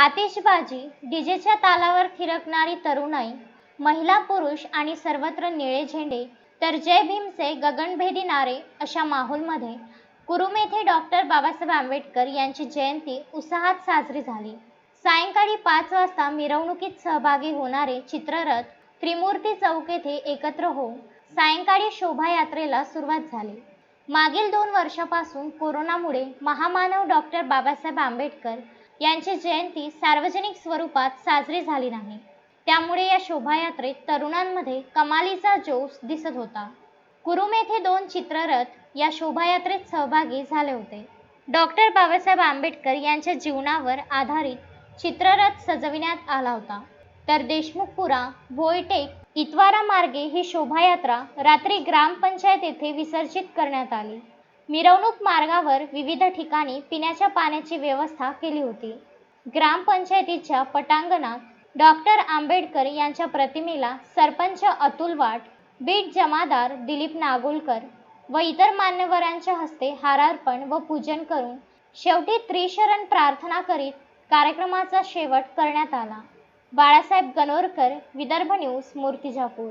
आतिषबाजी डीजेच्या तालावर थिरकणारी तरुणाई महिला पुरुष आणि सर्वत्र निळे झेंडे तर जय भीमचे गगनभेदी नारे अशा माहोलमध्ये कुरुम येथे डॉक्टर बाबासाहेब आंबेडकर यांची जयंती उत्साहात साजरी झाली. सायंकाळी पाच वाजता मिरवणुकीत सहभागी होणारे चित्ररथ त्रिमूर्ती चौक येथे एकत्र होऊन सायंकाळी शोभायात्रेला सुरुवात झाली. मागील दोन वर्षापासून कोरोनामुळे महामानव डॉक्टर बाबासाहेब आंबेडकर यांची जयंती सार्वजनिक स्वरूपात साजरी झाली नाही. त्यामुळे या शोभायात्रेत तरुणांमध्ये कमालीचा जोश दिसत होता. कुरुम येथे दोन चित्ररथ या शोभायात्रेत सहभागी झाले होते. डॉक्टर बाबासाहेब आंबेडकर यांच्या जीवनावर आधारित चित्ररथ सजविण्यात आला होता. तर देशमुखपुरा भोईटेक इतवारा मार्गे ही शोभायात्रा रात्री ग्रामपंचायत येथे विसर्जित करण्यात आली. मिरवणूक मार्गावर विविध ठिकाणी पिण्याच्या पाण्याची व्यवस्था केली होती. ग्रामपंचायतीच्या पटांगणात डॉक्टर आंबेडकर यांच्या प्रतिमेला सरपंच अतुल वाट बीट जमादार दिलीप नागोलकर व इतर मान्यवरांच्या हस्ते हारार्पण व पूजन करून शेवटी त्रिशरण प्रार्थना करीत कार्यक्रमाचा शेवट करण्यात आला. बाळासाहेब गणोरकर विदर्भ न्यूज मूर्तिजापूर.